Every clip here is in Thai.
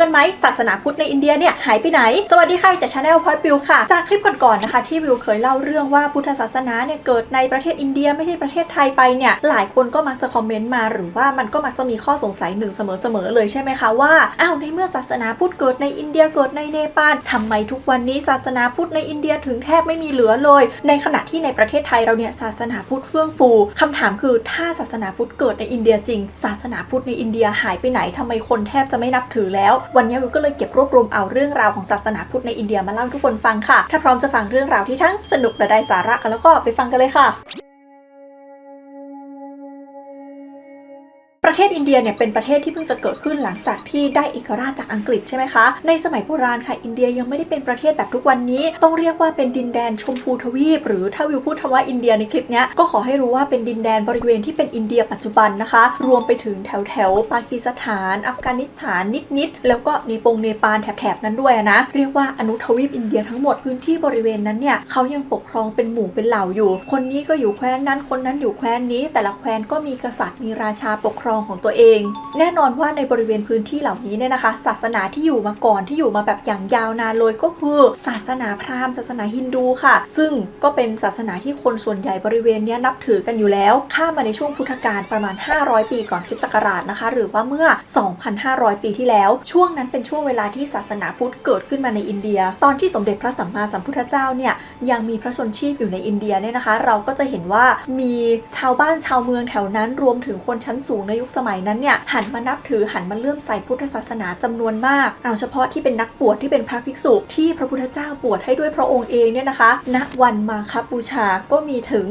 กันไหมศาสนาพุทธในอินเดียเนี่ยหายไปไหน สวัสดีค่ะจากชาแนลพอยต์วิวค่ะ จากคลิปก่อนๆนะคะที่วิวเคยเล่าเรื่องว่าพุทธศาสนาเนี่ยเกิดในประเทศอินเดียไม่ใช่ประเทศไทยไปเนี่ยหลายคนก็มักจะคอมเมนต์มาหรือว่ามันก็มักจะมีข้อสงสัยหนึ่งเสมอๆเลยใช่ไหมคะว่าอ้าวในเมื่อศาสนาพุทธเกิดในอินเดียเกิดในเนปาลทำไมทุกวันนี้ศาสนาพุทธในอินเดียถึงแทบไม่มีเหลือเลย ในขณะที่ในประเทศไทยเราเนี่ยศาสนาพุทธเฟื่องฟูคำถามคือถ้าศาสนาพุทธเกิดในอินเดียจริง ศาสนาพุทธในอินเดียหายไปไหนทำไมคนแทบจะไม่นับถือแล้ววันนี้วิวก็เลยเก็บรวบรวมเอาเรื่องราวของศาสนาพุทธในอินเดียมาเล่าให้ทุกคนฟังค่ะ ถ้าพร้อมจะฟังเรื่องราวที่ทั้งสนุกและได้สาระกันแล้วก็ไปฟังกันเลยค่ะ ประเทศอินเดียเนี่ยเป็นประเทศที่เพิ่งจะเกิดขึ้นหลังจากที่ได้เอกราชจากอังกฤษใช่ไหมคะ ในสมัยโบราณค่ะอินเดียยังไม่ได้เป็นประเทศแบบทุกวันนี้ ต้องเรียกว่าเป็นดินแดนชมพูทวีป หรือถ้าวิวพูดคำว่าอินเดียในคลิปนี้ก็ขอให้รู้ว่าเป็นดินแดนบริเวณที่เป็นอินเดียปัจจุบันนะคะ รวมไปถึงแถวแถวปากีสถาน อัฟกานิสถานนิดๆแล้วก็ในปงเนปาลแถบๆนั้นด้วยนะเรียกว่าอนุทวีปอินเดียทั้งหมดพื้นที่บริเวณนั้นเนี่ยเขายังปกครองเป็นหมู่เป็นเหล่าอยู่ คนนี้ก็อยู่แคว้นนั้นคนนั้นอยู่แคว้นนี้ แต่ละแคว้นก็มีกษัตริย์มีราชาปกครองของตัวเอง แน่นอนว่าในบริเวณพื้นที่เหล่านี้เนี่ยนะคะ ศาสนาที่อยู่มาก่อนที่อยู่มาแบบอย่างยาวนานเลยก็คือ ศาสนาพราหมณ์ศาสนาฮินดูค่ะ ซึ่งก็เป็นศาสนาที่คนส่วนใหญ่บริเวณนี้นับถือกันอยู่แล้ว ข้ามมาในช่วงพุทธกาลประมาณ 500 ปีก่อนคริสต์ศักราชนะคะ หรือว่าเมื่อ 2,500 ปีที่แล้ว ช่วงนั้นเป็นช่วงเวลาที่ศาสนาพุทธเกิดขึ้นมาในอินเดีย ตอนที่สมเด็จพระสัมมาสัมพุทธเจ้าเนี่ยยังมีพระชนชีพอยู่ในอินเดียเนี่ยนะคะ เราก็จะเห็นว่ามีชาวบ้านชาวเมืองแถวนั้นรวมถึงคนชั้นสูงในยุคสมัยนั้นเนี่ยหันมานับถือหันมาเลื่อมใสพุทธศาสนาจำนวนมากเอาเฉพาะที่เป็นนักบวชที่เป็นพระภิกษุที่พระพุทธเจ้าบวชให้ด้วยพระองค์เองเนี่ยนะคะ ณ วันมาคบูชาก็มีถึง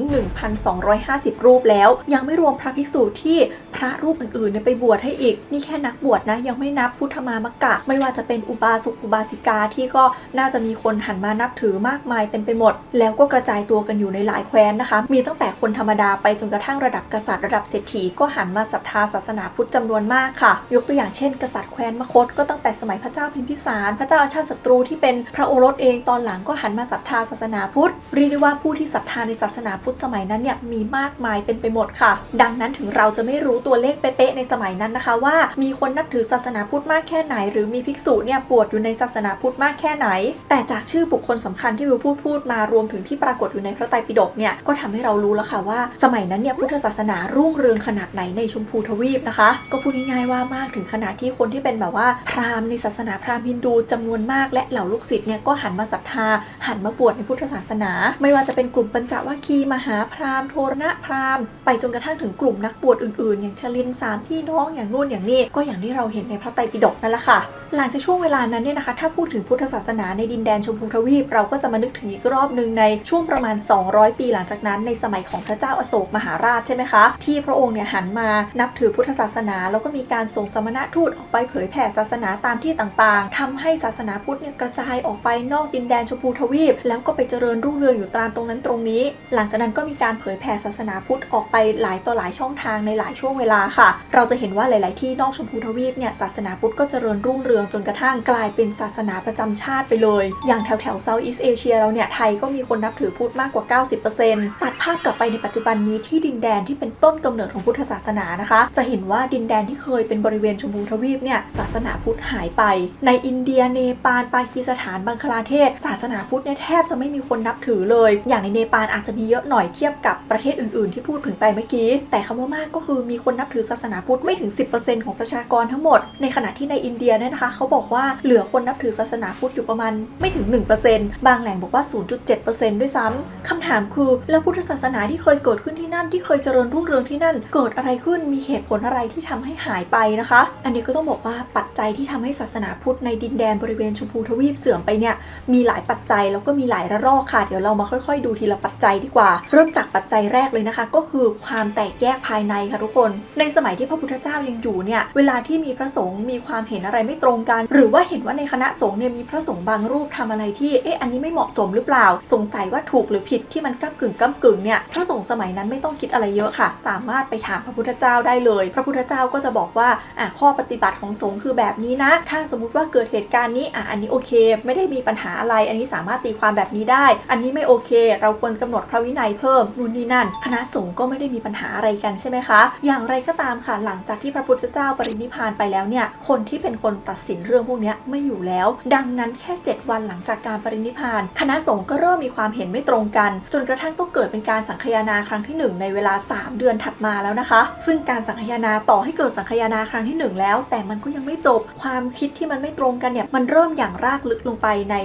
1,250 รูปแล้ว ยังไม่รวมพระภิกษุที่พระรูปอื่นๆไปบวชให้อีก นี่แค่นักบวชนะ ยังไม่นับพุทธมามกะ ไม่ว่าจะเป็นอุบาสกอุบาสิกาที่ก็น่าจะมีคนหันมานับถือมากมายเต็มไปหมด แล้วก็กระจายตัวกันอยู่ในหลายแคว้นนะคะ มีตั้งแต่คนธรรมดาไปจนกระทั่งระดับกษัตริย์ระดับเศรษฐีก็หันมาศรัทธาศาสนาพุทธจำนวนมากค่ะ ยกตัวอย่างเช่น กษัตริย์แคว้นมคธก็ตั้งแต่สมัยพระเจ้าพิมพิสาร พระเจ้าอาชาติศัตรูที่เป็นพระโอรสเองตอนหลังก็หันมาศรัทธาศาสนาพุทธเรียกได้ว่าผู้ที่ศรัทธาในศาสนาพุทธสมัยนั้นเนี่ยมีมากมายเป็นไปหมดค่ะ ดังนั้นถึงเราจะไม่รู้ตัวเลขเป๊ะๆในสมัยนั้นนะคะ ว่ามีคนนับถือศาสนาพุทธมากแค่ไหน หรือมีภิกษุเนี่ยบวชอยู่ในศาสนาพุทธมากแค่ไหน แต่จากชื่อบุคคลสำคัญที่วิวพูดพูดมารวมถึงที่ปรากฏอยู่ในพระไตรปิฎกเนี่ยก็ทำให้เรารู้แล้วค่ะว่า สมัยนั้นเนี่ยพุทธศาสนารุ่งเรืองขนาดไหนในชมพูทวีปนะคะ ก็พูดง่ายๆว่ามากถึงขนาดที่คนที่เป็นแบบว่าพราหมณ์ในศาสนาพราหมณ์ฮินดูจำนวนมากและเหล่าลูกศิษย์เนี่ยก็หันมาศรัทธา หันมาบวชในพุทธศาสนา ไม่ว่าจะเป็นกลุ่มปัญจวัคคีย์มหาพราหมณ์โทรณพราหมณ์ไปจนกระทั่งถึงกลุ่มนักบวชอื่นๆ อย่างชลินสามพี่น้องอย่างนู่นอย่างนี้ก็อย่างที่เราเห็นในพระไตรปิฎกนั่นแหละค่ะ หลังจากช่วงเวลานั้นเนี่ยนะคะ ถ้าพูดถึงพุทธศาสนาในดินแดนชมพูทวีปเราก็จะมานึกถึงอีกรอบหนึ่งในช่วงประมาณ 200 ปีหลังจากนั้นในสมัยของพระเจ้าอโศกมหาราชใช่ไหมคะที่พระองค์เนี่ยหันมานับถือพุทธศาสนา แล้วก็มีการส่งสมณทูตออกไปเผยแผ่ศาสนาตามที่ต่างๆทำให้ศาสนาพุทธเนี่ยกระจายออกไปนอกดินแดนชมพูทวีป แล้วก็ไปเจริญรุ่งเรืองอยู่ตามตรงนั้นตรงนี้ หลังจากนั้นก็มีการเผยแผ่ศาสนาพุทธออกไปหลายต่อหลายช่องทางในหลายช่วงเวลาค่ะ เราจะเห็นว่าหลาย ๆ ที่นอกชมพูทวีปเนี่ยศาสนาพุทธก็เจริญรุ่งเรืองจนกระทั่งกลายเป็นศาสนาประจำชาติไปเลย อย่างแถวแถวเซาท์อีสเอเชียเราเนี่ยไทยก็มีคนนับถือพุทธมากกว่า 90%ตัดภาพกลับไปในปัจจุบันนี้ที่ดินแดนที่เป็นต้นกำเนิดของพุทธศาสนานะคะจะเห็นว่าดินแดนที่เคยเป็นบริเวณชมพูทวีปเนี่ยศาสนาพุทธหายไป ในอินเดียเนปาลปากีสถานบังคลาเทศ ศาสนาพุทธเนี่ยแทบจะไม่มีคนนับถือเลย อย่างในเนปาลอาจจะมีเยอะหน่อยเทียบกับประเทศอื่น ๆ ที่พูดถึงไปเมื่อกี้ แต่คำว่ามากก็คือมีคนนับถือศาสนาพุทธไม่ถึง 10%ของประชากรทั้งหมด ในขณะที่ในอินเดียเนี่ยนะคะเขาบอกว่าเหลือคนนับถือศาสนาพุทธอยู่ประมาณไม่ถึง 1%บางแหล่งบอกว่า 0.7%ด้วยซ้ำคำถามคือแล้วพุทธศาสนาที่เคยเกิดขึ้นที่นั่นที่เคยเจริญรุ่งเรืองที่นั่นเกิดอะไรขึ้นมีเหตุผลอะไรที่ทำให้หายไปนะคะ อันนี้ก็ต้องบอกว่าปัจจัยที่ทำให้ศาสนาพุทธในดินแดนบริเวณชมพูทวีปเสื่อมไปเนี่ยมีหลายปัจจัยแล้วก็มีหลายระลอกค่ะ เดี๋ยวเรามาค่อย ๆ ดูทีละปัจจัยดีกว่า เริ่มจากปัจจัยแรกเลยนะคะ ก็คือความแตกแยกภายในค่ะทุกคน ในสมัยที่พระพุทธเจ้ายังอยู่เนี่ยเวลาที่มีพระสงฆ์มีความเห็นอะไรไม่ตรงกัน หรือว่าเห็นว่าในคณะสงฆ์เนี่ยมีพระสงฆ์บางรูปทำอะไรที่เอ๊ะอันนี้ไม่เหมาะสมหรือเปล่า สงสัยว่าถูกหรือผิดที่มันก้ากึ่งก้ากึ่งเนี่ยพระสงฆ์สมัยนั้นไม่ต้องคิดอะไรเยอะค่ะ สามารถไปถามพระพุทธเจ้าได้เลยพระพุทธเจ้าก็จะบอกว่าอะข้อปฏิบัติของสงฆ์คือแบบนี้นะ ถ้าสมมติว่าเกิดเหตุการณ์นี้อะอันนี้โอเค ไม่ได้มีปัญหาอะไร อันนี้สามารถตีความแบบนี้ได้ อันนี้ไม่โอเค เราควรกำหนดพระวินัยเพิ่มนู่นนี่นั่น คณะสงฆ์ก็ไม่ได้มีปัญหาอะไรกันใช่ไหมคะ อย่างไรก็ตามค่ะหลังจากที่พระพุทธเจ้าปรินิพานไปแล้วเนี่ยคนที่เป็นคนตัดสินเรื่องพวกนี้ไม่อยู่แล้ว ดังนั้นแค่ 7 วันหลังจากการปรินิพาน คณะสงฆ์ก็เริ่มมีความเห็นไม่ตรงกัน จนกระทั่งต้องเกิดเป็นการสังคายนาครั้งที่หนึ่งในเวลา 3 เดือนถัดมาแล้วนะคะ ซึ่งการสังคายนาต่อให้เกิดสังคายนาครั้งที่หนึ่งแล้ว แต่มันก็ยังไม่จบความคิดที่มันไม่ตรงกันเนี่ยมันเริ่มอย่างรากลึกลงไปใน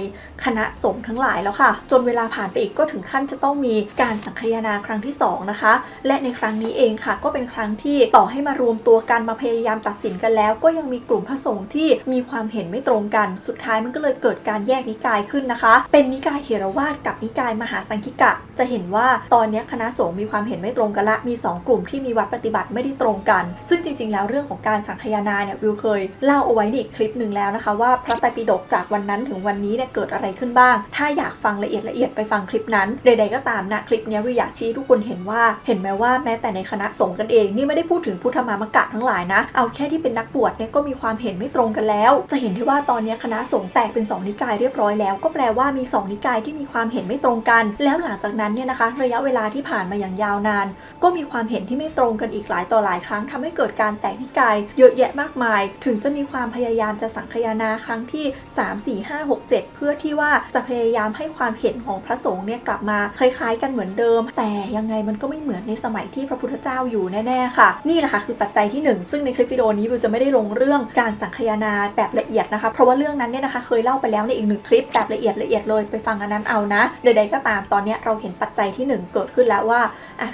คณะสงฆ์ทั้งหลายแล้วค่ะ จนเวลาผ่านไปอีกก็ถึงขั้นจะต้องมีการสังคายนาครั้งที่สองนะคะ และในครั้งนี้เองค่ะ ก็เป็นครั้งที่ต่อให้มารวมตัวกันมาพยายามตัดสินกันแล้ว ก็ยังมีกลุ่มพระสงฆ์ที่มีความเห็นไม่ตรงกัน สุดท้ายมันก็เลยเกิดการแยกนิกายขึ้นนะคะ เป็นนิกายเถรวาทกับนิกายมหาสังคิกะ จะเห็นว่าตอนนี้คณะสงฆ์มีความเห็นไม่ตรงกันละมี 2 กลุ่มที่มีวัดปฏิบัติไม่ได้ตรงกัน ซึ่งจริง ๆ แล้วเรื่องของการสังคายนาเนี่ยวิวเคยเล่าเอาไว้ในอีกคลิปหนึ่งแล้วนะคะ ว่าพระไตรปิฎกจากวันนั้นถึงวันนี้เนี่ยเกิดอะไรขึ้นบ้าง ถ้าอยากฟังละเอียดละเอียดไปฟังคลิปนั้นใดๆก็ตามนะคลิปนี้วิวอยากชี้ทุกคนเห็นว่าเห็นไหมว่าแม้แต่ในคณะสงฆ์กันเองนี่ไม่ได้พูดถึงพุทธมามกะทั้งหลายนะ เอาแค่ที่เป็นนักบวชเนี่ยก็มีความเห็นไม่ตรงกันแล้ว จะเห็นได้ว่าตอนนี้คณะสงฆ์แตกเป็นสองนิกายเรียบร้อยแล้ว ก็แปลว่ามีสองนิกายที่มีความเห็นไม่ตรงกัน แล้วหลังจากนั้นเนี่ยนะคะ ระยะเวลาที่ผ่านมาอย่างยาวนาน ก็มีความเห็นที่ไม่ตรงกันอีกหลายต่อหลายครั้งทำให้เกิดการแตกนิกายเยอะแยะมากมาย ถึงจะมีความพยายามจะสังคายนาครั้งที่ 3 4 5 6 7 เพื่อที่ว่าจะพยายามให้ความเห็นของพระสงฆ์เนี่ยกลับมาคล้ายๆ กันเหมือนเดิม แต่ยังไงมันก็ไม่เหมือนในสมัยที่พระพุทธเจ้าอยู่แน่ๆค่ะ นี่แหละค่ะคือปัจจัยที่หนึ่งซึ่งในคลิปวิดีโอนี้วิวจะไม่ได้ลงเรื่องการสังคายนาแบบละเอียดนะคะ เพราะว่าเรื่องนั้นเนี่ยนะคะเคยเล่าไปแล้วในอีกหนึ่งคลิปแบบละเอียดละเอียดเลยไปฟังอันนั้นเอานะใดๆก็ตามตอนนี้เราเห็นปัจจัยที่หนึ่งเกิดขึ้นแล้วว่า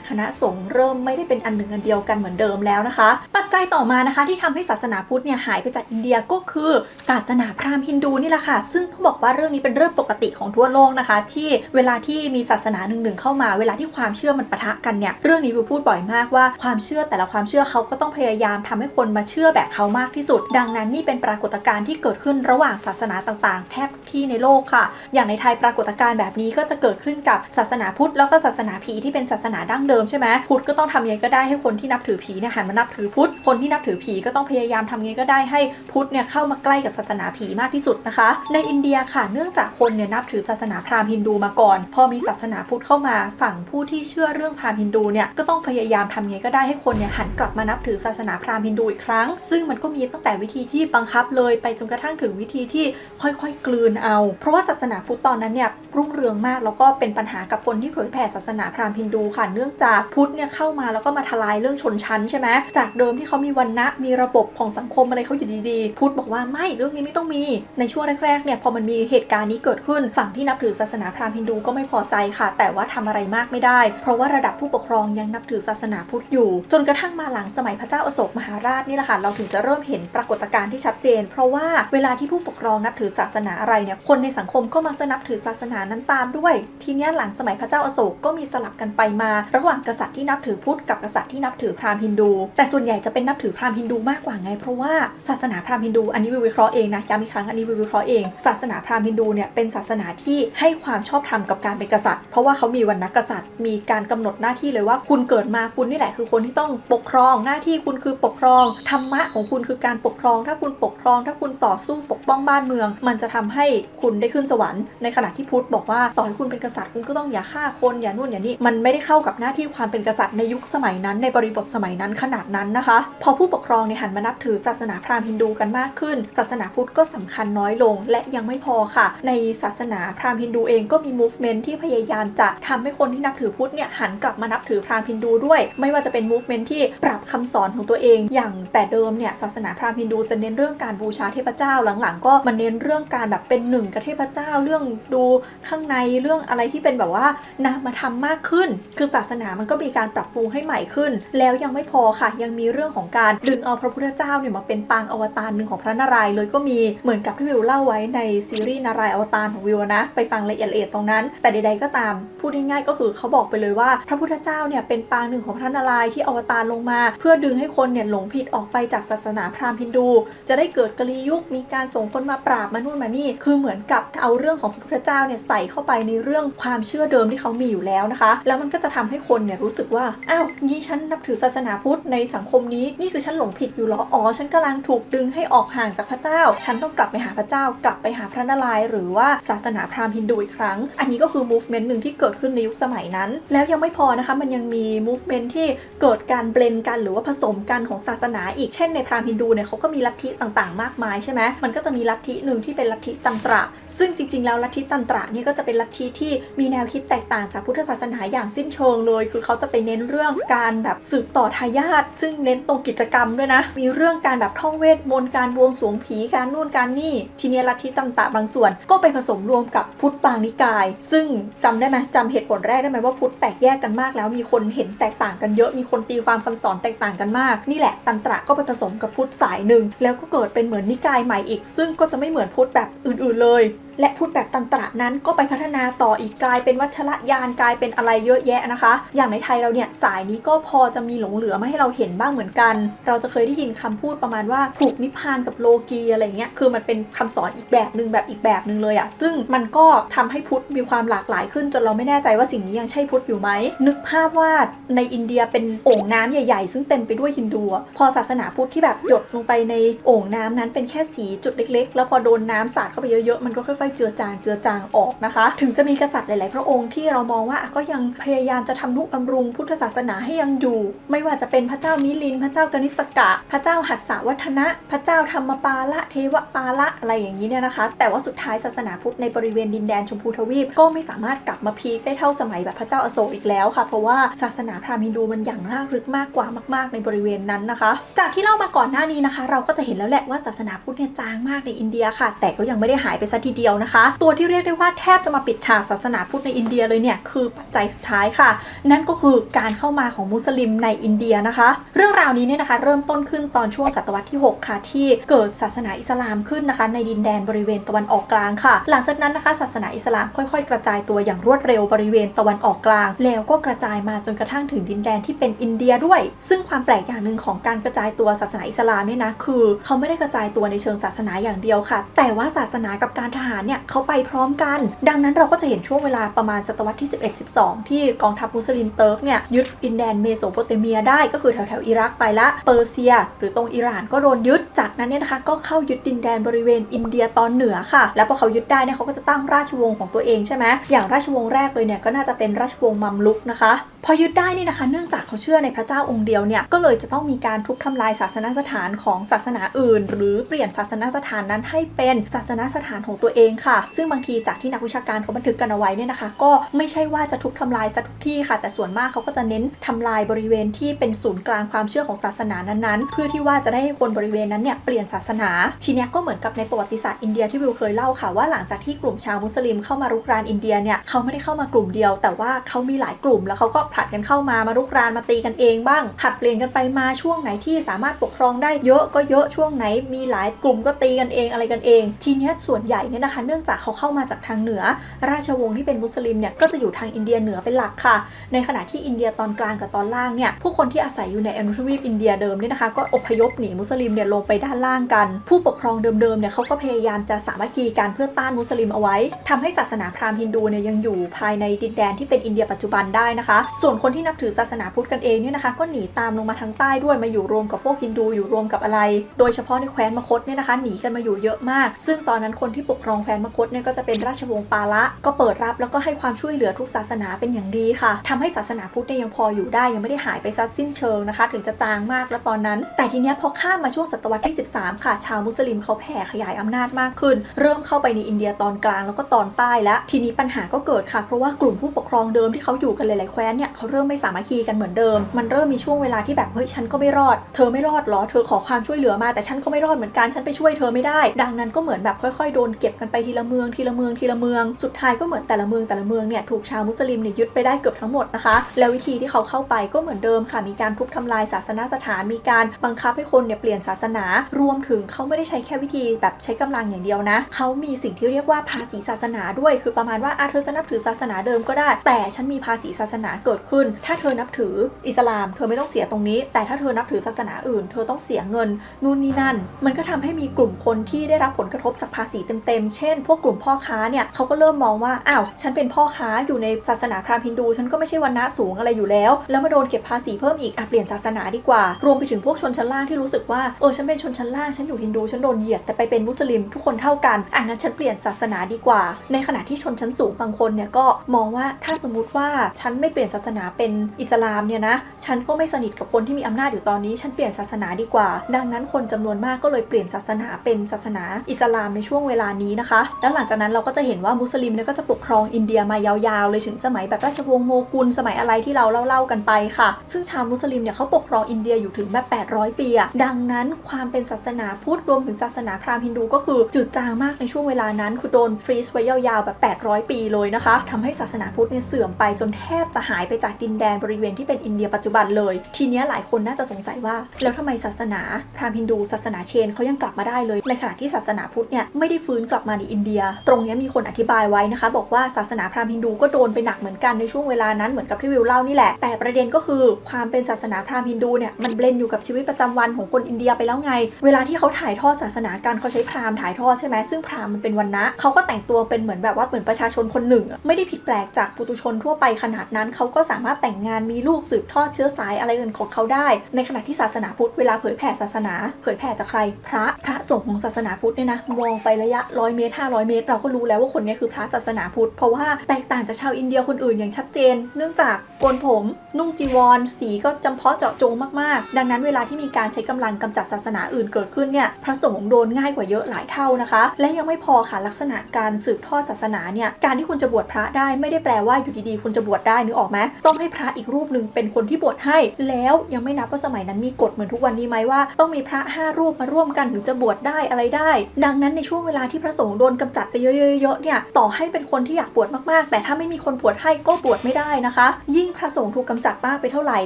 คณะสงฆ์เริ่มไม่ได้เป็นอันหนึ่งอันเดียวกันเหมือนเดิมแล้วนะคะ ปัจจัยต่อมานะคะที่ทำให้ศาสนาพุทธเนี่ยหายไปจากอินเดียก็คือศาสนาพราหมณ์ฮินดูนี่แหละค่ะ ซึ่งเขาบอกว่าเรื่องนี้เป็นเรื่องปกติของทั่วโลกนะคะ ที่เวลาที่มีศาสนาหนึ่งๆเข้ามา เวลาที่ความเชื่อมันปะทะกันเนี่ยเรื่องนี้วิวพูดบ่อยมากว่าความเชื่อแต่ละความเชื่อเขาก็ต้องพยายามทำให้คนมาเชื่อแบบเขามากที่สุด ดังนั้นนี่เป็นปรากฏการณ์ที่เกิดขึ้นระหว่างศาสนาต่างๆ แทบทุกที่ในโลกค่ะ อย่างในไทยปรากฏการณ์แบบนี้ก็จะเกิดขึ้นกับศาสนาพุทธแล้วก็ศาสนาผีที่เป็นศาสนาดั้งเดิมใช่ไหมพุทธก็ต้องทำยังไงก็ได้ให้คนที่นับถือผีเนี่ยหันมานับถือพุทธ คนที่นับถือผีก็ต้องพยายามทำไงก็ได้ให้พุทธเนี่ยเข้ามาใกล้กับศาสนาผีมากที่สุดนะคะ ในอินเดียค่ะ เนื่องจากคนเนี่ยนับถือศาสนาพราหมณ์ฮินดูมาก่อน พอมีศาสนาพุทธเข้ามาฝั่งผู้ที่เชื่อเรื่องพราหมณ์ฮินดูเนี่ยก็ต้องพยายามทำไงก็ได้ให้คนเนี่ยหันกลับมานับถือศาสนาพราหมณ์ฮินดูอีกครั้ง ซึ่งมันก็มีตั้งแต่วิธีที่บังคับเลยไปจนกระทั่งถึงวิธีที่ค่อยๆ กลืนเอา เพราะว่าศาสนาพุทธตอนนั้นเนี่ยรุ่งเรืองมากแล้วก็เป็นปัญหากับคนที่เผยแผ่ศาสนาพราหมณ์ฮินดูค่ะ เนื่องจากพุทธเนี่ยเข้ามาแล้วก็มาทลายเรื่องชนชั้นใช่ไหมจากเดิมที่เขามีวันณะมีระบบของสังคมอะไรเขาอยู่ดีๆ พุทธบอกว่าไม่เรื่องนี้ไม่ต้องมี ในช่วงแรกๆเนี่ยพอมันมีเหตุการณ์นี้เกิดขึ้น ฝั่งที่นับถือศาสนาพราหมณ์ฮินดูก็ไม่พอใจค่ะ แต่ว่าทำอะไรมากไม่ได้ เพราะว่าระดับผู้ปกครองยังนับถือศาสนาพุทธอยู่ จนกระทั่งมาหลังสมัยพระเจ้าอโศกมหาราชนี่แหละค่ะเราถึงจะเริ่มเห็นปรากฏการณ์ที่ชัดเจน เพราะว่าเวลาที่ผู้ปกครองนับถือศาสนาอะไรเนี่ยคนในสังคมก็มักจะนับถือศาสนานั้นตามด้วย ทีนี้หลังสมัยพระเจ้าอโศกก็มีสลับกันไปมา ระหว่างกษัตริย์ที่นับถือพุทธกับกษัตริย์ที่นับถือพราหมณ์ฮินดูแต่ส่วนใหญ่จะเป็นนับถือพราหมณ์ฮินดูมากกว่าไง เพราะว่าศาสนาพราหมณ์ฮินดู อันนี้วิววิเคราะห์เองนะย้ำอีกครั้งอันนี้วิววิเคราะห์เองศาสนาพราหมณ์ฮินดูเนี่ยเป็นศาสนาที่ให้ความชอบธรรมกับการเป็นกษัตริย์ เพราะว่าเขามีวรรณกษัตริย์ มีการกำหนดหน้าที่เลยว่าคุณเกิดมาคุณนี่แหละคือคนที่ต้องปกครองหน้าที่คุณคือปกครองธรรมะของคุณคือการปกครอง ถ้าคุณปกครอง ถ้าคุณต่อสู้ปกป้องบ้านเมือง มันจะทำให้คุณได้ขึ้นสวรรค์ในขณะที่พุทธบอกว่าต่อให้คุณเป็นกษัตริย์คุณก็ต้องอย่าฆ่าคนอย่านู่นอย่านี่มันไม่ได้เข้ากับหน้าที่ความเป็นกษัตริย์ในยุคสมัยนั้นในบริบทสมัยนั้นขนาดนั้นนะคะ พอผู้ปกครองเนี่ยหันมานับถือศาสนาพราหมณ์ฮินดูกันมากขึ้น ศาสนาพุทธก็สำคัญน้อยลง และยังไม่พอค่ะ ในศาสนาพราหมณ์ฮินดูเองก็มี movement ที่พยายามจะทำให้คนที่นับถือพุทธเนี่ยหันกลับมานับถือพราหมณ์ฮินดูด้วย ไม่ว่าจะเป็น movement ที่ปรับคำสอนของตัวเอง อย่างแต่เดิมเนี่ยศาสนาพราหมณ์ฮินดูจะเน้นเรื่องการบูชาเทพเจ้าหลังๆ ก็มาเน้นเรื่องการแบบเป็นหนึ่งกับเทพเจ้าเรื่องดูข้างในเรื่องอะไรที่เป็นแบบว่านามธรรมมากขึ้น คือศาสนามันก็มีการปรับปรุงให้ใหม่ขึ้น แล้วยังไม่พอค่ะ ยังมีเรื่องของการดึงเอาพระพุทธเจ้าเนี่ยมาเป็นปางอวตารหนึ่งของพระนารายณ์เลยก็มีเหมือนกับที่วิวเล่าไว้ในซีรีส์นารายณ์อวตารของวิวนะ ไปฟังละเอียดละเอียดตรงนั้น แต่ใดๆก็ตามพูดง่ายๆก็คือเขาบอกไปเลยว่า พระพุทธเจ้าเนี่ยเป็นปางหนึ่งของพระนารายณ์ที่อวตารลงมา เพื่อดึงให้คนเนี่ยหลงผิดออกไปจากศาสนาพราหมณ์ฮินดู จะได้เกิดกลียุคมีการส่งคนมาปราบมานู่นมานี่ คือเหมือนกับเอาเรื่องของพระพุทธเจ้าเนี่ยใส่เข้าไปในเรื่องความเชื่อเดิมที่เขามีอยู่แล้วนะคะ แล้วมันก็จะทำให้คนเนี่ยรู้สึกว่าอ้าวงี้ฉันนับถือศาสนาพุทธในสังคมนี้นี่คือฉันหลงผิดอยู่หรออ๋อฉันกำลังถูกดึงให้ออกห่างจากพระเจ้า ฉันต้องกลับไปหาพระเจ้า กลับไปหาพระนารายณ์หรือว่าศาสนาพราหมณ์ฮินดูอีกครั้ง อันนี้ก็คือ movement หนึ่งที่เกิดขึ้นในยุคสมัยนั้น แล้วยังไม่พอนะคะมันยังมี movement ที่เกิดการเบลนกันหรือว่าผสมกันของศาสนาอีกเช่นในพราหมณ์ฮินดูเนี่ยเขาก็มีลัทธิต่างๆ มากมายใช่ไหมมันก็จะมีลัทธิหนึ่งที่เป็นลัทธิตันตระ ซึ่งจริงๆ แล้วลัทธิตันตระเนี่ยก็จะเป็นลัทธิที่มีแนวคิดแตกต่างจากพุทธศาสนาอย่างสิ้นเชิงเลย คือเขาจะไปเน้นเรื่องการแบบสืบต่อทายาทซึ่งเน้นตรงกิจกรรมด้วยนะ มีเรื่องการแบบท่องเวทมนต์การบวงสรวงผีการนู่นการนี่ ทีเนี้ยลัทธิตันตระบางส่วน ก็ไปผสมรวมกับพุทธบางนิกาย ซึ่งจำได้ไหมจำเหตุผลแรกได้ไหมว่าพุทธแตกแยกกันมากแล้วมีคนเห็นแตกต่างกันเยอะมีคนตีความคำสอนแตกต่างกันมาก นี่แหละตันตระก็ไปผสมกับพุทธสายหนึ่งแล้วก็เกิดเป็นเหมือนนิกายใหม่อีก ซึ่งก็จะไม่เหมือนพุทธแบบอื่นๆเลย และพุทธแบบตันตระนั้นก็ไปพัฒนาต่ออีกกลายเป็นวัชระยานกลายเป็นอะไรเยอะแยะนะคะ อย่างในไทยเราเนี่ยสายนี้ก็พอจะมีหลงเหลือมาให้เราเห็นบ้างเหมือนกัน เราจะเคยได้ยินคำพูดประมาณว่าผูกนิพพานกับโลกีอะไรเงี้ยคือมันเป็นคำสอนอีกแบบหนึ่งแบบอีกแบบหนึ่งเลยอะซึ่งมันก็ทำให้พุทธมีความหลากหลายขึ้นจนเราไม่แน่ใจว่าสิ่งนี้ยังใช่พุทธอยู่ไหมนึกภาพว่าในอินเดียเป็นโอ่งน้ำใหญ่ ๆ ซึ่งเต็มไปด้วยฮินดู พอศาสนาพุทธที่แบบหยดลงไปในโอ่งน้ำนั้นเป็นแค่สีจุดเล็ก ๆ แล้วพอโดนน้ำสาดเข้าไปเยอะๆมันก็ค่อยๆ เจือจางเจือจางออกนะคะ ถึงจะมีกษัตริย์หลาย ๆ พระองค์ที่เรามองว่าก็ยังพยายามจะทำนุบำรุงพุทธศาสนาให้ยังอยู่ ไม่ว่าจะเป็นพระเจ้ามิลิน พระเจ้ากนิสกะ พระเจ้าหัตสาวัฒนะ พระเจ้าธรรมปาละเทวปาละอะไรอย่างนี้เนี่ยนะคะ แต่ว่าสุดท้ายศาสนาพุทธในบริเวณดินแดนชมพูทวีปก็ไม่สามารถกลับมาพีคได้เท่าสมัยแบบพระเจ้าอโศกอีกแล้วค่ะ เพราะว่าศาสนาพราหมณ์ฮินดูมันอย่างรากลึกมากกว่ามาก ๆ ในบริเวณนั้นนะคะ จากที่เล่ามาก่อนหน้านี้นะคะ เราก็จะเห็นแล้วแหละว่าศาสนาพุทธเนี่ยจางมากในอินเดียค่ะ แต่ก็ยังไม่ได้หายไปซะทีเดียวนะคะ ตัวที่เรียกได้ว่าแทบจะมาปิดฉากศาสนาพุทธในอินเดียเลยเนี่ยคือปัจจัยสุดท้ายค่ะ นั่นก็คือการเข้ามาของมุสลิมในอินเดียนะคะ เรื่องราวนี้เนี่ยนะคะ เริ่มต้นขึ้นตอนช่วงศตวรรษที่ 6 ค่ะ ที่เกิดศาสนาอิสลามขึ้นนะคะ ในดินแดนบริเวณตะวันออกกลางค่ะ หลังจากนั้นนะคะศาสนาอิสลามค่อย ๆ กระจายตัวอย่างรวดเร็วบริเวณตะวันออกกลาง แล้วก็กระจายมาจนกระทั่งถึงดินแดนที่เป็นอินเดียด้วย ซึ่งความแปลกอย่างหนึ่งของการกระจายตัวศาสนาอิสลามเนี่ยนะคือ เขาไม่ได้กระจายตัวในเชิงศาสนาอย่างเดียวค่ะ แต่ว่าศาสนากับการทหารเนี่ยเขาไปพร้อมกัน ดังนั้นเราก็จะเห็นช่วงเวลาประมาณศตวรรษที่ 11-12 ที่กองทัพมุสลิมเติร์กเนี่ยยึดดินแดนเมโสโปเตเมียได้ก็คือแถวแถวๆอิรักไปละเปอร์เซีย หรือตรงอิหร่านก็โดนยึดจากนั้นเนี่ยนะคะก็เข้ายึดดินแดนบริเวณอินเดียตอนเหนือค่ะ แล้วพอเขายึดได้เนี่ยเขาก็จะตั้งราชวงศ์ของตัวเองใช่ไหมอย่างราชวงศ์แรกเลยเนี่ยก็น่าจะเป็นราชวงศ์มัมลุกนะคะ พอยึดได้นี่นะคะ เนื่องจากเขาเชื่อในพระเจ้าองค์เดียวเนี่ยก็เลยจะต้องมีการทุบทำลายศาสนสถานของศาสนาอื่น หรือเปลี่ยนศาสนสถานนั้นให้เป็นศาสนสถานของตัวเองค่ะ ซึ่งบางทีจากที่นักวิชาการเขาบันทึกกันเอาไว้เนี่ยนะคะ ก็ไม่ใช่ว่าจะทุบทำลายซะทุกที่ค่ะ แต่ส่วนมากเขาก็จะเน้นทำลายบริเวณที่เป็นศูนย์กลางความเชื่อของศาสนานั้นๆ เพื่อที่ว่าจะได้ให้คนบริเวณนั้นเนี่ยเปลี่ยนศาสนา ทีนี้ก็เหมือนกับในประวัติศาสตร์อินเดียที่วิวเคยเล่าค่ะว่าหลังจากที่กลุ่มชาวมุสลิมเข้ามารุกรานอินเดียเนี่ยเขาไม่ได้เข้ามากลุ่มเดียว แต่ว่าเขามีหลายกลุ่ม แล้วเขาก็ผลัดกันเข้ามามารุกรานมาตีกันเองบ้างผลัดเปลี่ยนกันไปมาช่วงไหนที่สามารถปกครองได้เยอะก็เยอะช่วงไหนมีหลายกลุ่มก็ตีกันเองอะไรกันเอง ทีนี้ส่วนใหญ่เนี่ยนะคะเนื่องจากเขาเข้ามาจากทางเหนือ ราชวงศ์ที่เป็นมุสลิมเนี่ยก็จะอยู่ทางอินเดียเหนือเป็นหลักค่ะ ในขณะที่อินเดียตอนกลางกับตอนล่างเนี่ยผู้คนที่อาศัยอยู่ในอนุทวีปอินเดียเดิมเนี่ยนะคะก็อพยพหนีมุสลิมเนี่ยลงไปด้านล่างกัน ผู้ปกครองเดิมๆเนี่ยเขาก็พยายามจะสามัคคีกันเพื่อต้านมุสลิมเอาไว้ทำให้ศาสนาพราหมณ์ฮินดูเนี่ยยังอยู่ภายในดินแดนที่เป็นอินเดียปัจจุบันได้นะคะ ส่วนคนที่นับถือศาสนาพุทธกันเองเนี่ยนะคะ ก็หนีตามลงมาทางใต้ด้วยมาอยู่รวมกับพวกฮินดูอยู่รวมกับอะไร โดยเฉพาะในแคว้นมคธเนี่ยนะคะหนีกันมาอยู่เยอะมาก ซึ่งตอนนั้นคนที่ปกครองแว้นมคธเนี่ยก็จะเป็นราชวงศ์ปาละก็เปิดรับแล้วก็ให้ความช่วยเหลือทุกศาสนาเป็นอย่างดีค่ะทำให้ศาสนาพุทธเนี่ยยังพออยู่ได้ยังไม่ได้หายไปซะสิ้นเชิงนะคะ ถึงจะจางมากแล้วตอนนั้น แต่ทีเนี้ยพอข้ามมาช่วงศตวรรษที่ 13 ค่ะ ชาวมุสลิมเขาแผ่ขยายอำนาจมากขึ้น เริ่มเข้าไปในอินเดียตอนกลางแล้วก็ตอนใต้แล้วทีนี้ปัญหาก็เกิดค่ะ เพราะว่ากลุ่มผู้ปกครองเดิมที่เขาอยู่กันหลายๆแคว้นเนี่ยเขาเริ่มไม่สามัคคีกันเหมือนเดิม มันเริ่มมีช่วงเวลาที่แบบเฮ้ยฉันก็ไม่รอด เธอไม่รอดเหรอเธอขอความช่วยเหลือมาแต่ฉันก็ไม่รอดเหมือนกันฉันไปช่วยเธอไม่ได้ ดังนั้นก็เหมือนแบบค่อย ๆ โดนเก็บกันไปทีละเมืองทีละเมืองทีละเมือง สุดท้ายก็เหมือนแต่ละเมืองแต่ละเมืองเนี่ยถูกชาวมุสลิมเนี่ยยึดไปได้เกือบทั้งหมดนะคะ แล้ววิธีที่เขาเข้าไปก็เหมือนเดิมค่ะ มีการทุบทำลายศาสนาสถานมีการบังคับให้คนเนี่ยเปลี่ยนศาสนารวมถึงเขาไม่ได้ใช้แค่วิธีแบบใช้กำลังอย่างเดียวนะเขามีสิ่งที่เรียกว่าภาษีศาสนาด้วย คือประมาณว่าอาเธอจะนับถือศาสนาเดิมก็ได้ แต่ฉันมีภาษีศาสนาเกิดขึ้น ถ้าเธอนับถืออิสลาม เธอไม่ต้องเสียตรงนี้ แต่ถ้าเธอนับถือศาสนาอื่น เธอต้องเสียเงินนู่นนี่นั่น มันก็ทำให้มีกลุ่มคนที่ได้รับผลกระทบจากภาษีเต็มๆ เช่นช่น พวกกลุ่มพ่อค้าเนี่ยเขาก็เริ่มมองว่าอ้าวฉันเป็นพ่อค้าอยู่ในศาสนาพราหมณ์ฮินดู ฉันก็ไม่ใช่วันณะสูงอะไรอยู่แล้ว แล้วมาโดนเก็บภาษีเพิ่มอีกอะเปลี่ยนศาสนาดีกว่า รวมไปถึงพวกชนชั้นล่างที่รู้สึกว่าเออฉันเป็นชนชั้นล่างฉันอยู่ฮินดูฉันโดนเหยียดแต่ไปเป็นมุสลิมทุกคนเท่ากันอะงั้นฉันเปลี่ยนศาสนาดีกว่า ในขณะที่ชนชั้นสูงบางคนเนี่ยก็มองว่าถ้าสมมติว่าฉันไม่เปลี่ยนศาสนาเป็นอิสลามเนี่ยนะฉันก็ไม่สนิทกับคนที่มีอำนาจอยู่ตอนนี้ ฉันเปลี่ยนศาสนาดีกว่า ดังนั้นคนจำนวนมากก็เลยเปลี่ยนศาสนาเป็นศาสนาอิสลามในช่วงเวลานี้นะคะแล้วหลังจากนั้นเราก็จะเห็นว่ามุสลิมเนี่ยก็จะปกครองอินเดียมายาวๆ เลยถึงสมัยแบบราชวงศ์โมกุลสมัยอะไรที่เราเล่าๆกันไปค่ะ ซึ่งชาวมุสลิมเนี่ยเขาปกครองอินเดียอยู่ถึงแบบ 800 ปีอะดังนั้นความเป็นศาสนาพุทธรวมถึงศาสนาพราหมณ์ฮินดูก็คือจืดจางมากในช่วงเวลานั้นคือโดนฟรีซไว้ยาวๆแบบ 800 ปีเลยนะคะทำให้ศาสนาพุทธเนี่ยเสื่อมไปจนแทบจะหายไปจากดินแดนบริเวณที่เป็นอินเดียปัจจุบันเลย ทีนี้หลายคนน่าจะสงสัยว่า แล้วทำไมศาสนาพราหมณ์ฮินดู ศาสนาเชนเขายังกลับมาได้เลย ในขณะที่ศาสนาพุทธเนี่ยไม่ได้ฟื้นกลับมาในอินเดีย ตรงนี้มีคนอธิบายไว้นะคะ บอกว่าศาสนาพราหมณ์ฮินดูก็โดนไปหนักเหมือนกันในช่วงเวลานั้นเหมือนกับที่วิวเล่านี่แหละ แต่ประเด็นก็คือความเป็นศาสนาพราหมณ์ฮินดูเนี่ยมันเบลนอยู่กับชีวิตประจำวันของคนอินเดียไปแล้วไง เวลาที่เขาถ่ายทอดศาสนากันเขาใช้พราหมณ์ถ่ายทอดใช่ไหมซึ่งพราหมณ์มันเป็นวันนะเขาก็แต่งตัวเป็นเหมือนแบบว่าเหมือนประชาชนคนหนึ่งอะไม่ได้ผิดแปลกจากปุตุชนทั่วไปขนาดนั้นเขาก็สามารถแต่งงานมีลูกสืบทอดเชื้อสายอะไรเงินของเขาได้ ในขณะที่ศาสนาพุทธเวลาเผยแผ่ศาสนา เผยแผ่จากใครพระพระสงฆ์ของศาสนาพุทธเนี่ยนะมองไประยะร้อยเมตร500 เมตร เราก็รู้แล้วว่าคนนี้คือพระศาสนาพุทธ เพราะว่าแตกต่างจากชาวอินเดียคนอื่นอย่างชัดเจน เนื่องจากโกนผมนุ่งจีวร สีก็จำเพาะเจาะจงมากๆ ดังนั้นเวลาที่มีการใช้กำลังกำจัดศาสนาอื่นเกิดขึ้นเนี่ยพระสงฆ์โดนง่ายกว่าเยอะหลายเท่านะคะ และยังไม่พอค่ะลักษณะการสืบทอดศาสนาเนี่ยการที่คุณจะบวชพระได้ไม่ได้แปลว่าอยู่ดีๆคุณจะบวชได้นึกออกไหมต้องให้พระอีกรูปหนึ่งเป็นคนที่บวชให้ แล้วยังไม่นับว่าสมัยนั้นมีกฎเหมือนทุกวันนี้ไหมว่า ต้องมีพระห้ารูปมาร่วมกันถึงจะบวชได้อะไรได้ ดังนั้นในช่วงเวลาที่พระสงฆ์โดนกำจัดไปเยอะๆเนี่ยต่อให้เป็นคนที่อยากบวชมากๆ แต่ถ้าไม่มีคนบวชให้ก็บวชไม่ได้นะคะ ยิ่งพระสงฆ์ถูกกำจัดมากไปเท่าไหร่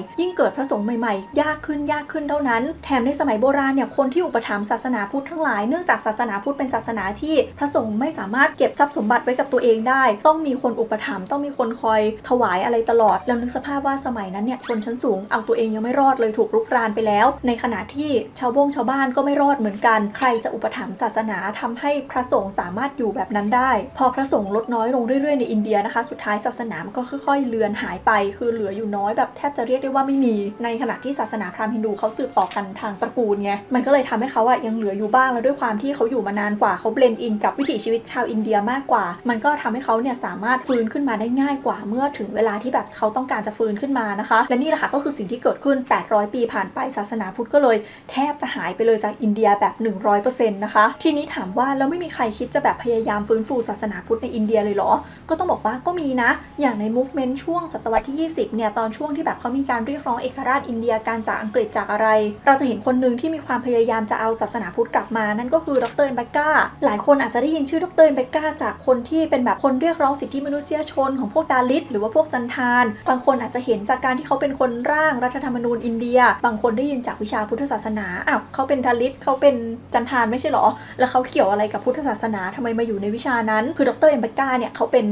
ยิ่งเกิดพระสงฆ์ใหม่ๆ ยากขึ้นยากขึ้นเท่านั้น แถมในสมัยโบราณเนี่ยคนที่อุปถัมภ์ศาสนาพุทธทั้งหลายเนื่องจากศาสนาพุทธเป็นศาสนาที่พระสงฆ์ไม่สามารถเก็บทรัพย์สมบัติไว้กับตัวเองได้ ต้องมีคนอุปถัมภ์ต้องมีคนคอยถวายอะไรตลอดแล้วนึกสภาพว่าสมัยนั้นเนี่ยชนชั้นสูงเอาตัวเองยังไม่รอดเลยถูกลุกรานไปแล้ว ในขณะที่ชาวบงชาวบ้านก็ไม่รอดเหมือนกัน ใครจะอุปถัมภ์ศาสนาทำให้พระสงฆ์สามารถอยู่แบบนั้นได้ พอพระสงฆ์ลดน้อยลงเรื่อยๆ ในอินเดียนะคะ สุดท้ายศาสนามันก็ค่อยๆเลือนหายไป คือเหลืออยู่น้อยแบบแทบจะเรียกได้ว่าไม่มี ในขณะที่ศาสนาพราหมณ์ฮินดูเขาสืบต่อกันทางตระกูลไง มันก็เลยทำให้เขาอะยังเหลืออยู่บ้างแล้วด้วยความที่เขาอยู่มานานกว่าเขาเบลนด์อินกับวิถีชีวิตชาวอินเดียมากกว่า มันก็ทำให้เขาเนี่ยสามารถฟื้นขึ้นมาได้ง่ายกว่าเมื่อถึงเวลาที่แบบเขาต้องการจะฟื้นขึ้นมานะคะ และนี่แหละค่ะก็คือสิ่งที่เกิดขึ้น 800 ปีผ่านไปศาสนาพุทธก็เลย แทบจะหายไปเลยจากอินเดียแบบ 100%นะคะ ทีนี้ถามว่าแล้วไม่มีใครคิดจะแบบพยายามฟื้นฟูศาสนาพุทธในอินเดียเลยเหรอ ก็ต้องบอกว่าก็มีนะ อย่างใน movement ช่วงศตวรรษที่ 20 เนี่ย ตอนช่วงที่แบบเขามีการเรียกร้องเอกราชอินเดียการจากอังกฤษจากอะไร เราจะเห็นคนหนึ่งที่มีความพยายามจะเอาศาสนาพุทธกลับมา นั่นก็คือดรเอ็มเบกกาหลายคนอาจจะได้ยินชื่อดรเอ็มเบกกาจากคนที่เป็นแบบคนเรียกร้องสิทธิมนุษยชนของพวกดาลิตหรือว่าพวกจันทานบางคนอาจจะเห็นจากการที่เขาเป็นคนร่างรัฐธรรมนูญอินเดีย บางคนได้ยินจากวิชาพุทธศาสนาอ้าวเขาเป็นดาลิตเขาเป็นจันทานไม่ใช่เหรอ แล้วเขาเกี่ยวอะไรกับพุทธศาสนาทำไมมาอยู่ในวิชานั้น คือดรเอ็มเบกกาเนี่ยเขาเป็น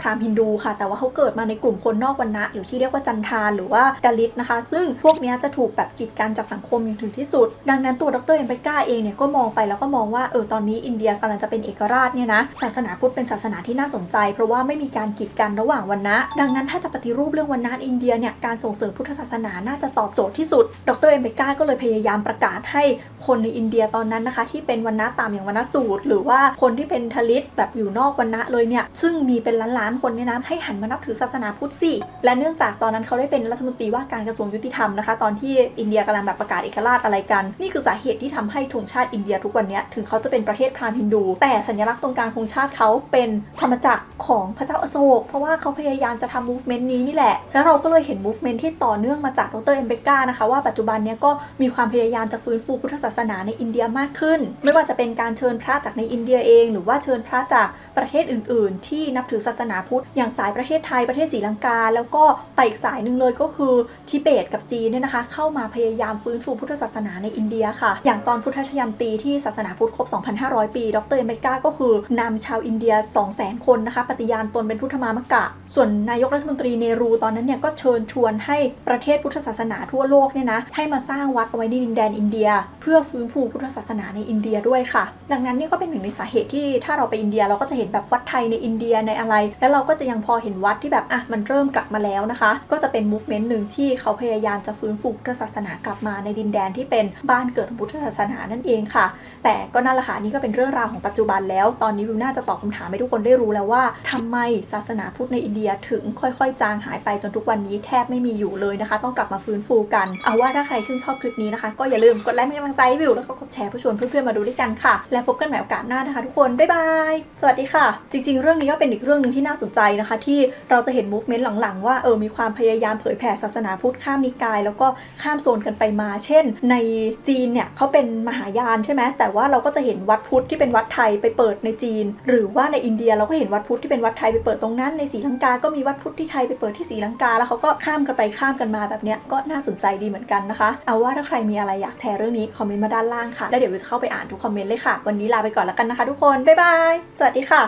พราหมณ์ฮินดูค่ะ แต่ว่าเขาเกิดมาในกลุ่มคนนอกวรรณะ หรือที่เรียกว่าจันทานหรือว่าดาลิตนะคะ ซึ่งพวกนี้จะถูกแบบกีดกันจากสังคมอย่างถึงที่สุด ดังนั้นตัวดรเอ็มเบก้าเองเนี่ยก็มองไปแล้วก็มองว่าเออตอนนี้อินเดียกำลังจะเป็นเอกราชเนี่ยนะศาสนาพุทธเป็นศาสนาที่น่าสนใจ เพราะว่าไม่มีการกีดกันระหว่างวรรณะ ดังนั้นถ้าจะปฏิรูปเรื่องวรรณะอินเดียเนี่ยการส่งเสริมพุทธศาสนาน่าจะตอบโจทย์ที่สุด ดรเอ็มเบก้าก็เลยพยายามประกาศให้คนในอินเดียตอนนั้นนะคะ ที่เป็นวรรณะต่ำอย่างวรรณสูตร หรือว่าคนที่เป็นทลิตแบบอยู่นอกวรรณะเลยเนี่ยซึ่งมีเป็นล้านๆคนเนี่ยนะให้หันมานับถือศาสนาพุทธสิ และเนื่องจากตอนนั้นเขาได้เป็นรัฐมนตรีว่าการกระทรวงยุติธรรมนะคะ ตอนที่อินเดียกำลังแบบประกาศเอกราชอะไรกัน นี่คือสาเหตุที่ทำให้ธงชาติอินเดียทุกวันนี้ถึงเขาจะเป็นประเทศพราหมณ์ฮินดู แต่สัญลักษณ์ตรงกลางธงชาติเขาเป็นธรรมจักรของพระเจ้าอโศก เพราะว่าเขาพยายามจะทำ movement นี้นี่แหละ แล้วเราก็เลยเห็น movement ที่ต่อเนื่องมาจากดรเอมเบกานะคะว่าปัจจุบันเนี้ยก็มีความพยายามจะฟื้นฟูพุทธศาสนาในอินเดียมากขึ้น ไม่ว่าจะเป็นการเชิญพระจากในอินเดียเอง หรือว่าเชิญพระจากประเทศอื่น ๆ ที่นับถือศาสนานาพุทธ อย่างสายประเทศไทยประเทศศรีลังกา แล้วก็ไปอีกสายหนึ่งเลยก็คือทิเบตกับจีนเนี่ยนะคะ เข้ามาพยายามฟื้นฟูพุทธศาสนาในอินเดียค่ะ อย่างตอนพุทธชยันตีที่ศาสนาพุทธครบ 2,500 ปี ดรเอเมริกาก็คือนำชาวอินเดีย 200,000 คนนะคะ ปฏิญาณตนเป็นพุทธมามกะ ส่วนนายกรัฐมนตรีเนรูตอนนั้นเนี่ยก็เชิญชวนให้ประเทศพุทธศาสนาทั่วโลกเนี่ยนะให้มาสร้างวัดเอาไว้ในดินแดนอินเดีย เพื่อฟื้นฟูพุทธศาสนาในอินเดียด้วยค่ะ ดังนั้นนี่ก็เป็นหนึ่งในสาเหตุที่ถ้าเราไปอินเดียเราก็จะเห็นแบบวัดไทยในอินเดียในอะไรแล้วเราก็จะยังพอเห็นวัดที่แบบอะมันเริ่มกลับมาแล้วนะคะ ก็จะเป็น movement หนึ่งที่เขาพยายามจะฟื้นฟูพุทธศาสนากลับมาในดินแดนที่เป็นบ้านเกิดของพุทธศาสนานั่นเองค่ะ แต่ก็นั่นแหละค่ะนี่ก็เป็นเรื่องราวของปัจจุบันแล้ว ตอนนี้วิวน่าจะตอบคำถามให้ทุกคนได้รู้แล้วว่าทำไมศาสนาพุทธในอินเดียถึงค่อยๆ จางหายไปจนทุกวันนี้แทบไม่มีอยู่เลยนะคะ ต้องกลับมาฟื้นฟูกันเอาว่าถ้าใครชื่นชอบคลิปนี้นะคะ ก็อย่าลืมกดไลค์เป็นกำลังใจให้วิวแล้วก็กดแชร์เพื่อชวนเพื่อนๆมาดูด้วยกันค่ะ แล้วพบกันใหม่โอกาสหน้านะคะ ทุกคนบ๊ายบายสวัสดีค่ะ จริง ๆ เรื่องนี้ก็เป็นอีกเรื่องหนึ่งที่น่าาสนใจนะคะที่เราจะเห็น movement หลังๆ ว่าเออมีความพยายามเผยแผ่ศาสนาพุทธข้ามนิกาย แล้วก็ข้ามโซนกันไปมา เช่น ในจีนเนี่ยเขาเป็นมหายานใช่ไหมแต่ว่าเราก็จะเห็นวัดพุทธที่เป็นวัดไทยไปเปิดในจีน หรือว่าในอินเดียเราก็เห็นวัดพุทธที่เป็นวัดไทยไปเปิดตรงนั้นในศรีลังกา ก็มีวัดพุทธที่ไทยไปเปิดที่ศรีลังกา แล้วเขาก็ข้ามกันไปข้ามกันมาแบบเนี้ยก็น่าสนใจดีเหมือนกันนะคะ เอาว่าถ้าใครมีอะไรอยากแชร์เรื่องนี้คอมเมนต์มาด้านล่างค่ะแล้วเดี๋ยววิวจะเข้าไปอ่านทุกคอมเมนต์เลยค่ะ วันนี้ลาไปก่อนแล้วกันนะคะ ทุกคนบ๊ายบายสวัสดีค่ะ